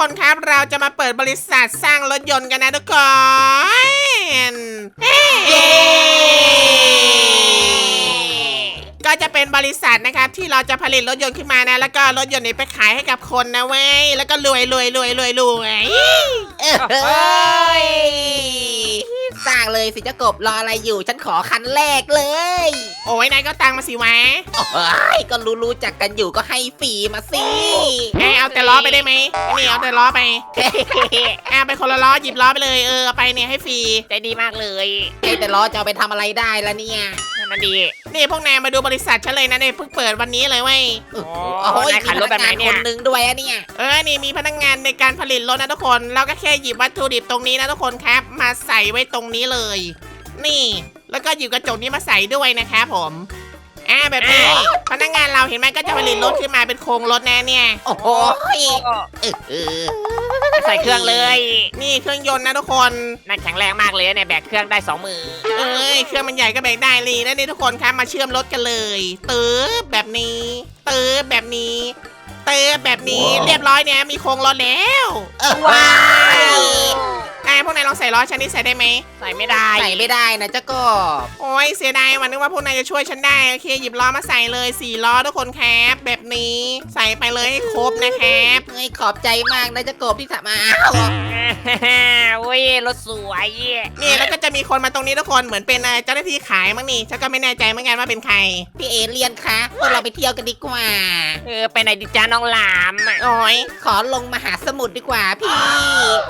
คนครับเราจะมาเปิดบริษัทสร้างรถยนต์กันนะทุกคนเย้ ก็จะเป็นบริษัทนะครับที่เราจะผลิตรถยนต์ขึ้นมานะ แล้วก็รถยนต์นี้ไปขายให้กับคนนะเว้ยแล้วก็รวยรวยรวยรวยรวยเอ้ยสร้างเลยสิเจ้ากบรออะไรอยู่ ฉันขอคันแรกเลย โอ้ยนายก็ตังมาสิวะโอ้ยก็รู้รู้จักกันอยู่ก็ให้ฟรีมาสิเอ้ยเอาแต่ล้อไปได้ไหมนี่เอาแต่ล้อไปเอาไปคนละล้อหยิบล้อไปเลยเออเอาไปเนี่ยให้ฟรีใจดีมากเลยไอ้แต่ล้อจะเอาไปทำอะไรได้ละเนี่ย นั่นดี นี่พวกนายมาดูบริษัทฉันเลยนะเนี่ยเพิ่งเปิดวันนี้เลยเว้ย โอ้โอ้โหนายมีขับพรถนักแบบไหงานนเนี่คยนหนึงด้วยอะเนี่ย เออ นี่มีพนักงานในการผลิตรถนะทุกคน เราก็แค่หยิบวัตถุดิบตรงนี้นะทุกคนครับ มาใส่ไว้ตรงนี้เลย นี่ แล้วก็หยิบกระจกนี้มาใส่ด้วยนะครับผม อ่าแบบนี้ พนักงานเราเห็นไหมก็จะผลิตรถขึ้นมาเป็นโครงรถแน่เนี่ย โอ้โหโอ้เออเออ ใส่เครื่องเลย นี่เครื่องยนต์นะทุกคนนั่นแข็งแรงมากเลยเนี่ยแบกเครื่องได้สองมือ เอ้ยเครื่องมันใหญ่ก็แบกได้เลยแล้วนี่ทุกคนครับมาเชื่อมรถกันเลยตือแบบนี้ตือแบบนี้ตือแบบนี้ เรียบร้อยเนี่ยมีโครงรถแล้วเออว้ายอ่า พวกนายลองใส่ล้อฉันนี่ใส่ได้ไหมใส่ไม่ได้ ใส่ไม่ได้นะเจ้ากบโอ้ยเสียดายวันนึกว่าพวกนายจะช่วยฉันได้โอเคหยิบล้อมาใส่เลยสี่ล้อทุกคนครับแบบนี้ใส่ไปเลยให้ครบนะครับเฮ้ยขอบใจมากนะเจ้ากบที่ทำมาโอ้ยรถสวยนี่แล้วก็จะมีคนมาตรงนี้ทุกคนเหมือนเป็นเอ่อเจ้าหน้าที่ขายมั้งนี่ฉันก็ไม่แน่ใจเหมือนกันว่าเป็นใครพี่เอเลียนคะพวกเราไปเที่ยวกันดีกว่า เออไปไหนดิจ้าน้องหลามอะโอ้ยขอลงมหาสมุทรดีกว่าพี่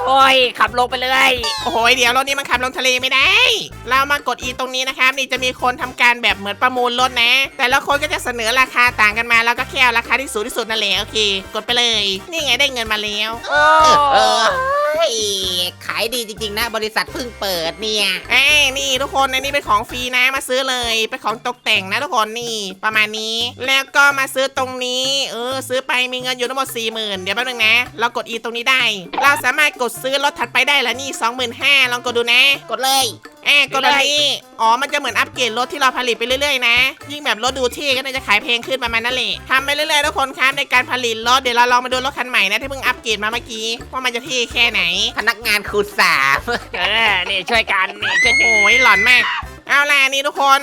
โอ้ยขับลงไปเลยโอ้ยเดี๋ยวรถนี้มันขับลงทะเลไม่ได้ เรามากดอีตรงนี้นะครับ นี่จะมีคนทำการแบบเหมือนประมูลรถนะ แต่ละคนก็จะเสนอราคาต่างกันมา แล้วก็แค่เอาราคาที่สูงที่สุดนั่นแหละโอเค กดไปเลย นี่ไงได้เงินมาแล้วโอ้เออเฮ้ยขายดีจริงๆนะ บริษัทเพิ่งเปิดเนี่ยไอ้ยนี่ทุกคนในนี้เป็นของฟรีนะมาซื้อเลยเป็นของตกแต่งนะทุกคนนี่ประมาณนี้ แล้วก็มาซื้อตรงนี้ เออ ซื้อไปมีเงินอยู่ทั้งหมด4 0,000เดี๋ยวแป๊บนึงนะ เรากดอีตรงนี้ได้ เราสามารถกดซื้อรถถัดไปได้แล้วนี่25,000ลองกดดูนะ กดเลยแอบกดแบบนี้อ๋อ มันจะเหมือนอัปเกรดรถที่เราผลิตไปเรื่อยๆนะ ยิ่งแบบรถดูเที่ก็น่าจะขายเพลงขึ้นประมาณนั้นแหละทำไปเรื่อยๆทุกคนครับในการผลิตรถเดี๋ยวเราลองมาดูรถคันใหม่นะที่เพิ่งอัปเกรดมาเมื่อกี้ว่ามันจะเท่แค่ไหน พนักงานคูณสามเออนี่ช่วยกันนี่ช่วยกันโอ้ยหลอนมาก เอาล่ะนี่ทุกคน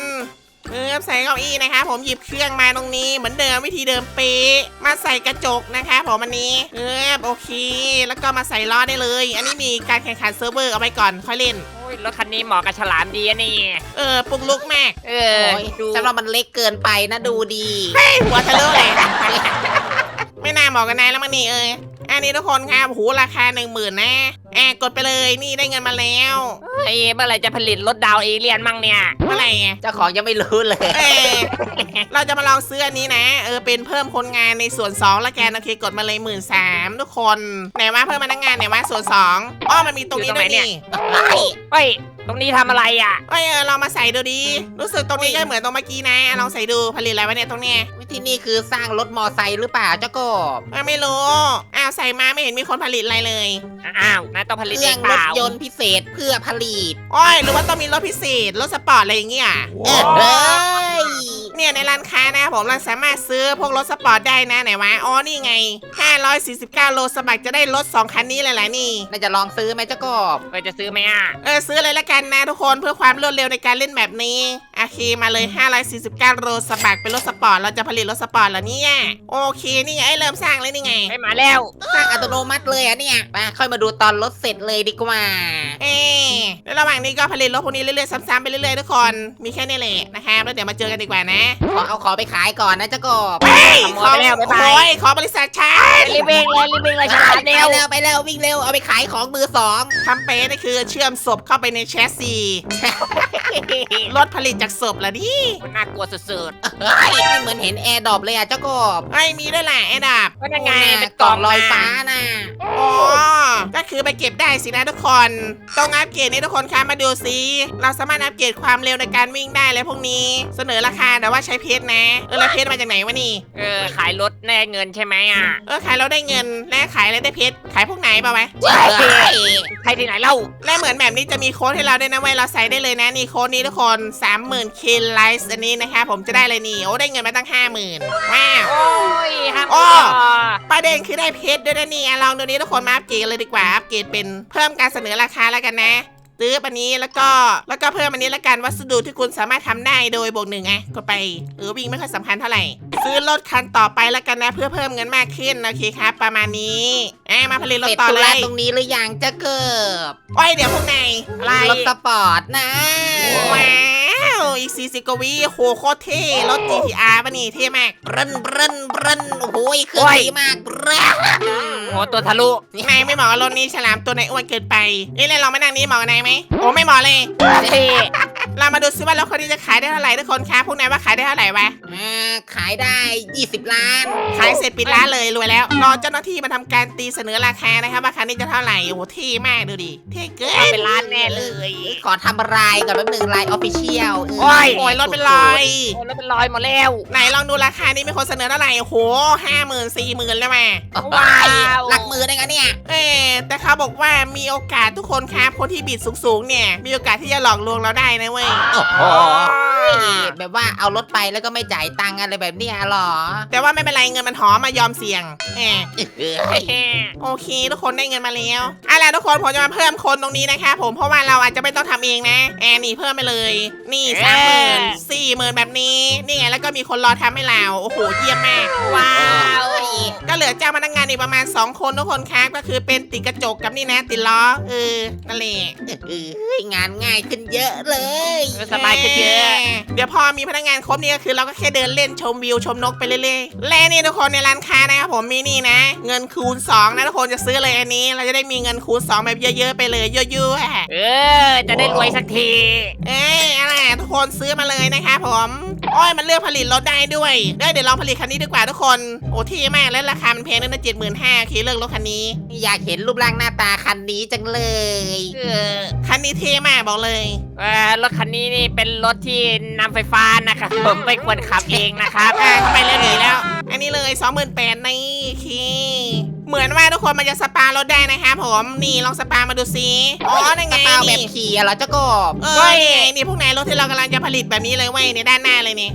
เออใส่เก้าอี้นะคะผมหยิบเครื่องมาตรงนี้เหมือนเดิมวิธีเดิมเป๊ะมาใส่กระจกนะคะผมอันนี้เออโอเค แล้วก็มาใส่ล้อได้เลย อันนี้มีการแข่งขันเซิร์ฟเวอร์เอาไว้ก่อนค่อยเล่น โอ้ยรถคันนี้เหมาะกับฉลามดีอะนี่ เออปลุกลุกมากเอโอ้อยดูฉันว่ามันเล็กเกินไปนะดูดี เฮ้ยหัวทะลุเลย ไม่น่าเหมาะกันนายแล้วมั้งนี่เออ อันนี้ทุกคนครับหูราคาหนึ่งหมื่นนะแอบกดไปเลยนี่ได้เงินมาแล้วเฮ้ยเมื่อไหรจะผลิตรถดาวเอเลี่ยนมั่งเนี่ยเมื่อไหร่อะเจ้าของยังไม่รู้เลย เออเราจะมาลองซื้ออันนี้นะ เออเป็นเพิ่มคนงานในส่วน2ละกันโอเคกดมาเลยหมื่นสามทุกคนไหนว่าเพิ่มพนักงานไหนว่าส่วน2อ้อมันมีตรงนี้ด้วยนี่ เฮ้ย ตรงนี้ทำอะไรอะ เอ้ยเออเรามาใส่ดูดีรู้สึกตรงนี้ก็เหมือนตรงเมื่อกี้นะลองใส่ดูผลิตอะไรวะเนี่ยตรงเนี้ยวิธีนี้คือสร้างรถมอไซค์หรือเปล่าเจ้ากบเออไม่รู้อ้าวใส่มาไม่เห็นมีคนผลิตอะไรเลยอ้าวนายต้องผลิตเคเอรื่องงเปรถล่ายนต์พิเศษเพื่อผลิตโอ้ยหรือว่าต้องมีรถพิเศษรถสปอร์ตอะไรอย่างเงี้ยเออเฮ้ย เนี่ยในร้านค้านะครับผมเราสามารถซื้อพวกรถสปอร์ตได้นะไหนวะอ๋อนี่ไง 549 โลสมัครจะได้รถ2คันนี้เลยแหละนี่ น่าจะลองซื้อไหมเจ้ากบเออจะซื้อไหมอะ เออซื้อเลยละกันนะทุกคนเพื่อความรวดเร็วในการเล่นแบบนี้โอเคมาเลย 549 โลสมัครเป็นรถสปอร์ตเราจะผลิตรถสปอร์ตแล้วเนี่ยโอเคนี่ไงเริ่มสร้างเลยนี่ไง ไปมาแล้วสร้างอัตโนมัติเลยอะเนี่ยไปค่อยมาดูตอนรถเสร็จเลยดีกว่า เออแล้วระหว่างนี้ก็ผลิตรถพวกนี้เรื่อยๆซ้ำๆไปเรื่อยๆทุกคนมีแค่นี้แหละนะครับแล้วเดี๋ยวมาเจอกันดีกว่านะขอเอาของไปขายก่อนนะเจ้ากบเฮ้ยขโมยไปแล้วบ๊ายบาย โอ้ยขอบริษัทฉันรีบวิ่งเลยรีบวิ่งเลยฉลามไปเร็วเร็วไปเร็ววิ่งเร็วเอาไปขายของมือสองทำเป๊ะนี่คือเชื่อมศพเข้าไปในแชสซีรถผลิตจากศพเหรอนี่น่ากลัวสุดเฮ้ยไม่เหมือนเห็นแอร์ดรอปเลยอะเจ้ากบไอ้ยมีด้วยแหละไอ้ดับ ๆก็ยังไงโอ้เป็นกกล่ล่อองงลอยมาฟ้าน่ะอ๋อก็ คือไปเก็บได้สินะทุกคนต้องอัปเกรดนี่ทุกคนคะมาดูซิเราสามารถอัปเกรดความเร็วในการวิ่งได้เลยพวกนี้ เสนอราคาแต่ว่าว่าใช้เพชรนะ เออแล้วเพชรมาจากไหนวะนี่ เออ ขายรถแน่เงินใช่ไหมอะ เออขายเราได้เงินและขายอะไรได้เพชรขายพวกไหนเปล่าวะเฮ้ยใครที่ไหนเล่า และเหมือนแบบนี้จะมีโค้ดให้เราด้วยนะเว้ยเราใส่ได้เลยนะนี่โค้ดนี้ทุกคน 30,000 k l i k e s อันนี้นะคะผมจะได้เลยนี่โอ้ได้เงินมาตั้ง 50,000ว้าวโอ้ยห้ามอ้อรอ ประเด็นคือได้เพชรด้วยนะเนี่ยลองดูนี้ทุกคนมาอัปเกรดเลยดีกว่าอัปเกรดเป็นเพิ่มการเสนอราคาแล้วกันนะ ซื้ออันนี้แล้วก็แล้วก็เพิ่มอันนี้แล้วกันวัสดุที่คุณสามารถทำได้โดยบวกหนึ่งไงก็ไปเออวิ่งไม่ค่อยสำคัญเท่าไหร่ ซื้อรถคันต่อไปแล้วกันนะ เพื่อเพิ่มเงินมากขึ้นโอเคครับ ประมาณนี้อะมาผลิตรถเสร็จต่อธุเลระยตรงนี้หรือยังจะเกิบโอ้ยเดี๋ยวพวกนายอะไรรถสปอร์ตนะว้าวอีก40กว่าวิโหโคตรเท่รถ GTR ป่ะนี่เท่มากบรันบรันบรันโอ้โหเครื่องดีมากบรัน โอ้ตัวทะลุนายไม่เหมาะกับรถนี้ฉลามตัวไหนอ้วนเกินไปนี่เลยลองมานั่งนี้เหมาะกับนายไหมโอ้ไม่เหมาะเลย เท่ เรามาดูซิว่ารถคนนี้จะขายได้เท่าไหร่ทุกคนคะพวกนายว่าขายได้เท่าไหร่วะอ่าขายได้ 20 ล้าน ขายเสร็จปิดร้านเลยรวยแล้วรอเจ้าหน้าที่มาทำการตีเสนอราคานะครับว่าคันนี้จะเท่าไหร่โอ้โหเท่มากดูดิเท่เกิเอานเป็นล้านแน่เลย ขอทำรายก่อนแป๊บนึงรายออฟฟิเชียลโอ้ย โอ้ยรถเป็นรอย โอ้แล้วเป็นรอยหมดแล้ว ไหนลองดูราคานี้มีคนเสนอเท่าไหร่โอ้โหห้าหมื่นสี่หมื่นแล้วมาว้าว้าว หลักมือได้ไงเนี่ย เออแต่เขาบอกว่ามีโอกาสทุกคนครับคนที่บิดสูงๆเนี่ย มีโอกาสที่จะหลอกลวงเราได้นะเว้ยโอ้โหแบบว่าเอารถไปแล้วก็ไม่จ่ายตังค์อะไรแบบเนี้ยหรอ แต่ว่าไม่เป็นไรเงินมันหอมมายอมเสี่ยงแหม เอ้ยเท่โอเคทุกคนได้เงินมาแล้วเอะไรทุกคนผมจะมาเพิ่มคนตรงนี้นะคะผมเพราะว่าเราอาจจะไม่ต้องทำเองนะแอนนี่เพิ่มไปเลย นี่สามหมื่นสี่หมื่นแบบนี้ นี่ไงแล้วก็มีคนรอทำให้เรา โอ้โหเยี่ยมมาก ว้าว ก็เหลือเจ้าพนักงานอีกประมาณ 2 คนทุกคนครับก็คือเป็นติดกระจกกับนี่นะติดล้อเออนั่นแหละเอ้ยงานง่ายขึ้นเยอะเลยสบายขึ้นเยอะเดี๋ยวพอมีพนักงานครบนี่ก็คือเราก็แค่เดินเล่นชมวิวชมนกไปเรื่อยๆและนี่ทุกคนในร้านค้านะครับผมมีนี่นะ เงินคูณ 2 นะทุกคนจะซื้อเลยอันนี้ เราจะได้มีเงินคูณ 2 แบบเยอะๆไปเลยเยอะๆอะเออจะได้รวยสักที เอ้ยอะไร ทุกคนซื้อมาเลยนะครับผมโอ้ยมันเลือกผลิตรถได้ด้วยเอ้ยเดี๋ยวลองผลิตคันนี้ดีกว่าทุกคน โอ้เที่มากแล้วราคามันแพงด้วยนะเจ็ดหมื่นห้าโอเคเลือกรถคันนี้ อยากเห็นรูปร่างหน้าตาคันนี้จังเลย เออคันนี้เท่มากบอกเลย เออรถคันนี้นี่เป็นรถที่นำไฟฟ้านะครับผมไม่ควรขับเองนะครับ อ่าเข้าไปเรื่องนี้แล้ว อันนี้เลยสองหมื่นแปดนี่คี เหมือนว่าทุกคนมันจะสปารถได้นะครับผมนี่ลองสปามาดูซิอ๋อนั่นไงเปล่าแบบนี่ขี่อะเหรอเจ้ากบเออนี่ไงนี่พวกนายรถที่เรากำลังจะผลิตแบบนี้เลยเว้ยในด้านหน้าเลยนี่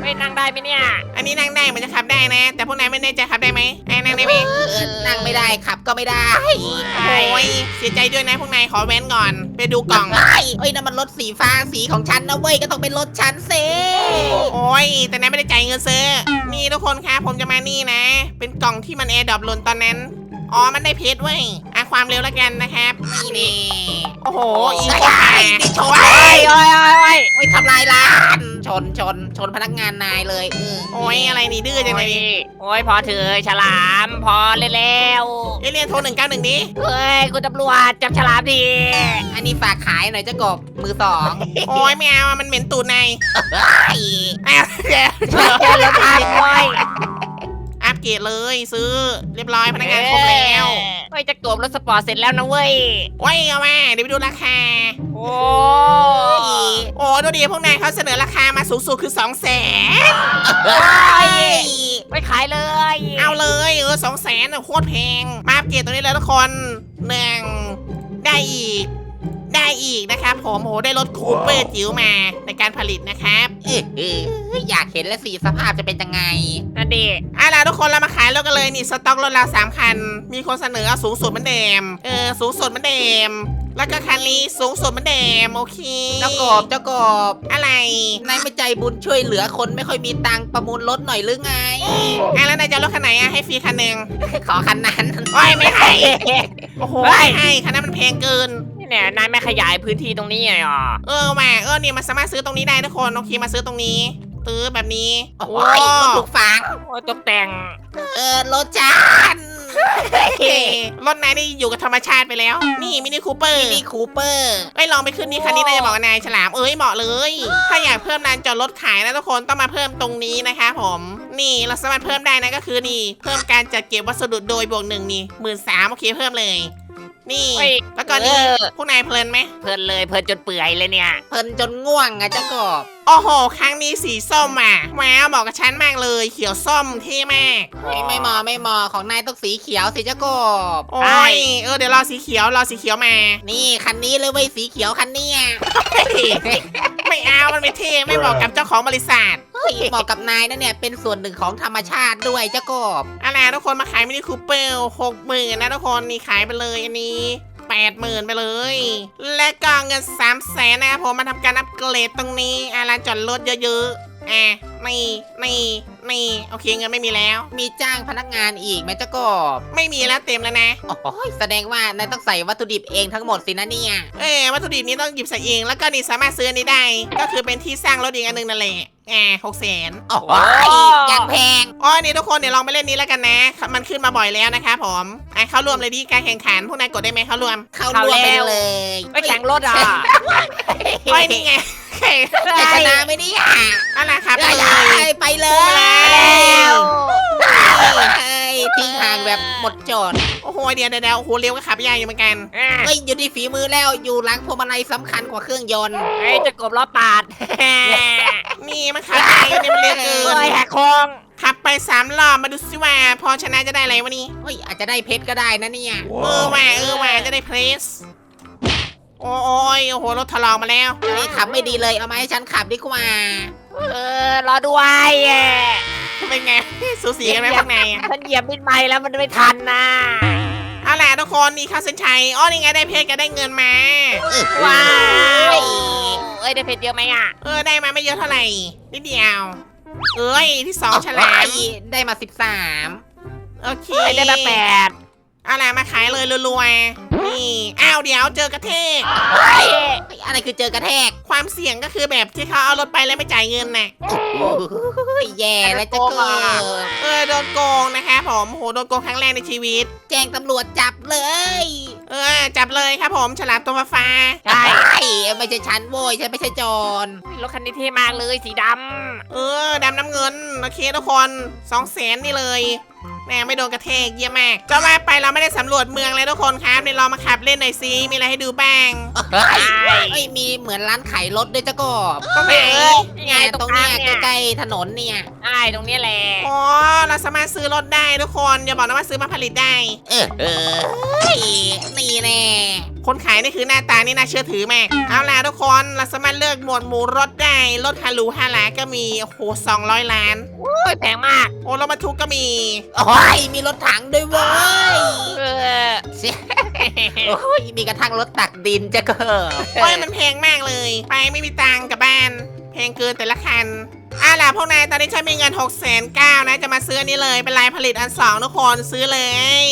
ไม่นั่งได้ไหมเนี่ย อันนี้นั่งได้มันจะขับได้นะ แต่พวกนายไม่แน่ใจขับได้ไหมไอ้นั่งได้ไหมเออนั่งไม่ได้ขับก็ไม่ได้โอ้ยเสียใจด้วยนะพวกนายขอแว้นก่อนไปดูกล่องเฮ้ยเอ้ยนั่นมันรถสีฟ้าสีของฉันนะเว้ยก็ต้องเป็นรถฉันสิโอ้ยแต่นายไม่ได้จ่ายเงินซื้อนี่ทุกคนครับผมจะมานี่นะ เป็นกล่องที่มันแอร์ดรอปหล่นตอนนั้น อ๋อ มันได้เพชรเว้ยอะความเร็วแล้วกันนะครับนี่นี่โอ้โห อีไอ้โคตรแปลกนี่ชนว้าโอ้ยยโอ้ยโอ้ยโอ้ยโอ้ยทำลายร้าน ชนชนชนพนักงานนายเลยเออโอ้ยอะไรนี่ดื้อจังเลยนี่โอ้ยพอเถอะฉลามพอเลยแล้วเอเลียนโทรหนึ่งเก้าหนึ่งดิเฮ้ยคุณตำรวจจับฉลามดีอันนี้ฝากขายหน่อยเจ้ากบมือสองโอ้ยไม่เอาอะมันเหม็นตูดนายไอ้อ้าวเดี๋ยวเจอแล้วครับโอ้ยอัป เกรดเลยซื้อเรียบร้อยพนักงานครบแล้วเฮ้ยจะโกบรถสปอร์ตเสร็จแล้วนะเว้ยโอ้ยเอามาเดี๋ยวไปดูราคา โอ้โอ้ดูดิพวกนายเขาเสนอราคามาสูงสุดคือ2 0 0แสนไม่ขายเลย เอาเลยเออสองแสนโคตรแพง มาอัปเกรดตัวนี้เลยทุกคนหนึ่งได้อีก ได้อีกนะครับผมโหได้รถคูเปอร์จิ๋วมาในการผลิตนะครับเออเอออยากเห็นแล้วสีสภาพจะเป็นยังไงนั่นดิอะล่ะทุกคนเรามาขายรถกันเลยนี่สต็อกรถเราสามคัน มีคนเสนอเอาสูงสุดเหมือนเดิมเออสูงสุดเหมือนเดิมแล้วก็คันนี้สูงสุดเหมือนเดิมโอเคเจ้ากบเจ้ากบอะไรนายไม่ใจบุญช่วยเหลือคนไม่ค่อยมีตังค์ประมูลรถหน่อยหรือไงอะแล้วนายจะเอารถคันไหนอะให้ฟรีคันหนึ่งขอคันนั้นโอ้ยไม่ให้โอ้โหไม่ให้คันนั้นมันแพงเกินนี่ เนี่ยนายไม่ขยายพื้นที่ตรงนี้ไงอะเออมาเออเนี่ยมันสามารถซื้อตรงนี้ได้ทุกคนโอเคมาซื้อตรงนี้ซื้อแบบนี้โอ้ยรถถูกฝังโอ้ยตกแต่งเออรถจันเฮ้รถนายนี่อยู่กับธรรมชาติไปแล้ว นี่มินิคูเปอร์มินิคูเปอร์เอ้ยลองไปขึ้นนี่คันนี้น่าจะบอกกับนายฉลามเอ้ยเหมาะเลย ถ้าอยากเพิ่มลานจอดรถขายนะทุกคนต้องมาเพิ่มตรงนี้นะคะผม นี่เราสามารถเพิ่มได้นะก็คือนี่ เพิ่มการจัดเก็บวัสดุโดยบวกหนึ่งนี่หมื่นสามโอเคเพิ่มเลย นี่ เฮ้ย แล้วก็นี่เออ พวกนายเพลินไหมเพลินเลยเพลินจนเปื่อยเลยเนี่ย เพลินจนง่วงอะเจ้ากบ โอ้โห ครั้งนี้สีส้มอะว้าวเหมาะกับฉันมากเลย เขียวส้มเท่มาก ไม่ไม่เหมอไม่เหมอของนายต้องสีเขียวสิเจ้ากบโอ้ย เออเดี๋ยวรอสีเขียวรอสีเขียวมา นี่คันนี้เลยเว้ยสีเขียวคันเนี้ยไม่เอา มันไม่เท่ไม่เหมาะกับเจ้าของบริษัท เฮ้ยเหมาะกับนายนะเนี่ยเป็นส่วนหนึ่งของธรรมชาติด้วยเจ้ากบอะไรทุกคนมาขายมินิคูเปอร์หกหมื่นนะทุกคนนี่ขายไปเลยอันนี้ แปดหมื่นไปเลย และก็เงินสามแสนนะครับผมมาทำการอัปเกรดตรงนี้อาร้านจอดรถเยอะๆ อะนี่นี่นี่โอเคเงินไม่มีแล้ว มีจ้างพนักงานอีกไหมเจ้ากบไม่มีแล้วเต็มแล้วนะโอ้ยแสดงว่านายต้องใส่วัตถุดิบเองทั้งหมดสินะเนี่ยเออวัตถุดิบนี้ต้องหยิบใส่เอง แล้วก็นี่สามารถซื้ออันนี้ได้ ก็คือเป็นที่สร้างรถอีกอันหนึ่งนั่นแหละอ่าหกแสนโอ้ยอย่างแพงอ๋อนี่ทุกคนเดี๋ยวลองไปเล่นนี้แล้วกันนะ มันขึ้นมาบ่อยแล้วนะครับผมอะเข้าร่วมเลยดีการแข่งขันพวกนายกดได้ไหมเข้าร่วมเข้าร่วมไปเลยไปแข่งรถอะโอ้ยนี่ไง โอเคจะชนะไหมเนี่ยเอาล่ะครับไปไปเลเลยยไปเลไปยแล้วเฮ้ยทิ้งห่างแบบหมดโจทย์โอ้โหเดี๋ยวเดี๋ยวเดี๋ยวโอ้โหเร็วก็ขับยากอยู่เหมือนกันอะเฮ้ยอยู่ที่ฝีมือแล้วอยู่หลังพวงมาลัยสำคัญกว่าเครื่องยนต์ ไอ้เจะกบล้อปาดนี่มันขับไปนี่มันเร็วเกิโอ้ยนแหกโค้งขับไปสามรอบมาดูสิว่า พอชนะจะได้อะไรวะนี่เฮ้ยอาจจะได้เพชรก็ได้นะเนี่ย เออว่ะเออว่ะจะได้เพรส โอ้ยโอ้โหรถถลอกมาแล้วอันนี้ขับไม่ดีเลยเอามาให้ฉันขับดีกว่า เออรอด้วยแย่เป็นไง สูสีกันไหมพวกนายอะฉันเหยียบมิดไม้แล้วมันไม่ทันนะเอาล่ะทุกคนนี่เข้าเส้นชัยอ๋อนี่ไงได้เพชรก็ได้เงินมา ว้าเฮ้วยเอ้ยได้เพชรเยอะไหมอะเออได้มาไม่เยอะเท่าไหร่นิดเดียว เอ้ยที่สองฉลามได้มาสิบสามโอเคเอ้ยได้มาแปดเอาล่ะมาขายเลยรัวๆ นี่อ้าวเดี๋ยวเจอกระเทกเฮ้ยอะไรคือเจอกระแทกความเสี่ยงก็คือแบบที่เขาเอารถไปแล้วไม่จ่ายเงินน่ะโอ้ยแย่แล้วจะเกิดเออโดนโกงนะคะผมโหโดนโกงครั้งแรกในชีวิต แจ้งตำรวจจับเลย เออจับเลยครับผมฉลามตัวฟ้าใช่ไอ้ไม่ใช่ฉันโว้ยฉันไม่ใช่โจรรถคันนี้เท่มากเลยสีดๆเออดำน้ำเงินโอเคทุกคนสองแสนนี่เลย แหม่ไม่โดนกระเทกเยี่ยมมากจะว่าไปเราไม่ได้สำรวจเมืองเลยทุกคนครับเดี๋ยวเรามาขับเล่นหน่อยซิมีอะไรให้ดูบ้าง เฮ้ยำใช่เอ้ยมีเหมือนร้านขายรถด้วยเจ้ากบตรงไหน นี่ไงไงตตรรงงเนี้เนี้ยยใกล้ๆถนนเนี่ย ใช่ตรงเนี้ยแหละอ๋อเราสามารถซื้อรถได้ทุกคนอย่าบอกนะว่าซื้อมาผลิตได้ เออเออเฮ้ยนี่แน่ คนขายนี่คือหน้าตานี่น่าเชื่อถือมาก เอาล่ะทุกคนเราสามารถเลือกหมวดหมู่รถได้ รถฮารูฮาลาก็มี โอ้โห200ล้าน โอ้ยแพงมาก โอ้รถบรรทุกก็มี โอ้ยมีรถถังด้วยเว้ยเออเชี่ยโอ้ยมีกระทั่งรถตักดินเจ้าเกิบโอ้ยมันแพงมากเลย ไปไม่มีตังค์กลับบ้าน แพงเกินแต่ละคันเอาล่ะพวกนายตอนนี้ฉันมีเงิน6กแสนเก้านะ จะมาซื้ออันนี้เลย เป็นลายผลิตอันสองทุกคนซื้อเลย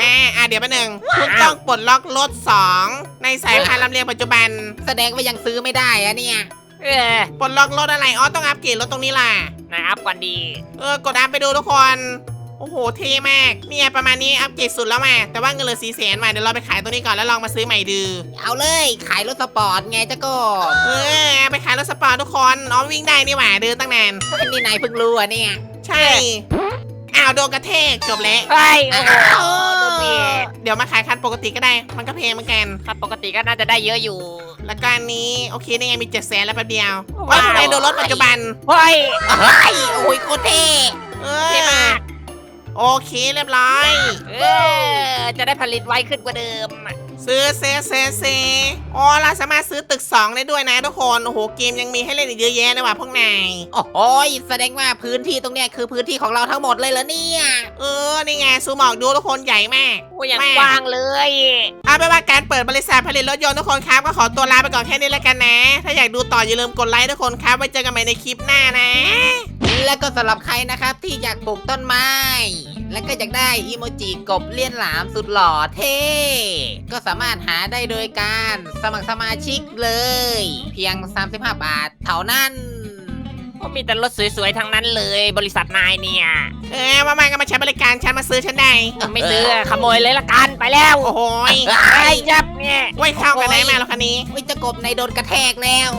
อ่าอ่าเดี๋ยวแป๊บหนึงคุณต้องปลดล็อกรถ2ในสายพันธุ์ลำเลียงปัจจุบัน แสดงว่ายังซื้อไม่ได้อะเนี่ยเออปลดล็อกรถอะไรอ๋อต้องอัปเกรดรถตรงนี้ล่ะนะอัพก่อนดี เออกดอัพไปดูทุกคน โอ้โหเท่มากเนี่ยประมาณนี้อัปเกรดสุดแล้วมาแต่ว่าเงินเหลือสี่แสนมาเดี๋ยวเราไปขายตัวนี้ก่อนแล้วลองมาซื้อใหม่ดูเอาเลยขายรถสปอร์ตไงเจ้าก็เออเอาไปขายรถสปอร์ตทุกคนอ๋อวิ่งได้นี่หว่าเดินตั้งนานนี่นายเพิ่งรู้อะเนี่ย ใช่ อ้าวโดนกระแทกจบแล้วเฮ้ยโอ้โหดูดิเดี๋ยวมาขายคันปกติก็ได้ มันก็เพลงเหมือนกัน ครับปกติก็น่าจะได้เยอะอยู่ แล้วก็อันนี้โอเคนี่ไงมีเจ็ดแสนแล้วแป๊บเดียวว้าว้าววในโดนรถปัจจุบันเฮ้ยเฮ้ยโอ้ยโคตรเท่เอเท่มาก โอเคเรียบร้อย เออจะได้ผลิตไวขึ้นกว่าเดิม ซื้อเซเซเซอ๋อเราสามารถซื้อตึก 2 ได้ด้วยนะทุกคนโอ้โหเกมยังมีให้เล่นอีกเยอะแยะเลยว่ะพวกนายโอ้โหแสดงว่าพื้นที่ตรงเนี้ยคือพื้นที่ของเราทั้งหมดเลยเหรอเนี่ยเออนี่ไงซูหมอกดูทุกคนใหญ่มากโอ้ยอย่างกว้างเลยเอาไปนว่าการเปิดบริษัทผลิตรถยนต์ทุกคนครับก็ขอตัวลาไปก่อนแค่นี้แล้วกันนะ ถ้าอยากดูต่ออย่าลืมกดไลค์ทุกคนครับไว้เจอกันใหม่ในคลิปหน้านะ และก็สำหรับใครนะครับที่อยากปลูกต้นไม้ และก็อยากได้อีโมจิกบเลี่ยนหลามสุดหล่อเท่ ก็สามารถหาได้โดยการสมัครสมาชิกเลย เพียง 35 บาทเท่านั้น ก็มีแต่รถสวยๆทั้งนั้นเลย บริษัทนายเนี่ยเออมามาก็มาใช้บริการฉันมาซื้อฉันได้ไม่ซื้อขโมยเลยละกันไปแล้วโอ้โหยไอ้ยับเนี่ยไว้เข้ากันไหนมาแล้วคันนี้ วิจะกบในโดนกระแทกแล้ว